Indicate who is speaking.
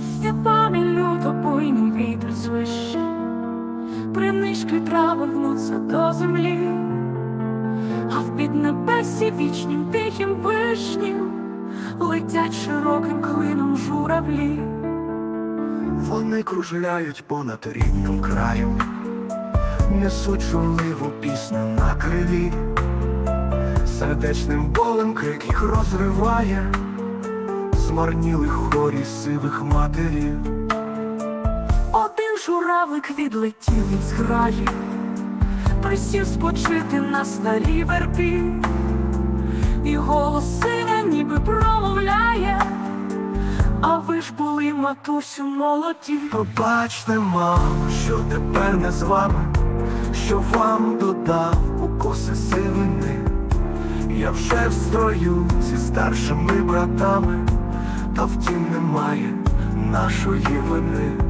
Speaker 1: степами люто буйний вітер звище, принишклі трави гнуться до землі, а в піднебесі вічнім тихим вишнім летять широким клином журавлі.
Speaker 2: Вони кружляють понад рідним краєм, несуть журливу пісню на крилі, сердечним болем крик їх розриває, змарнілих хорі сивих матерів.
Speaker 1: Один журавлик відлетів від зграї, присів спочити на старій вербі, і голос сина ніби промовляє, а ви ж були, матусю, молоді.
Speaker 2: Пробачте, мамо, що тепер не з вами, що вам додав укоси сивини. Я вже в строю зі старшими братами, та втім немає нашої вини.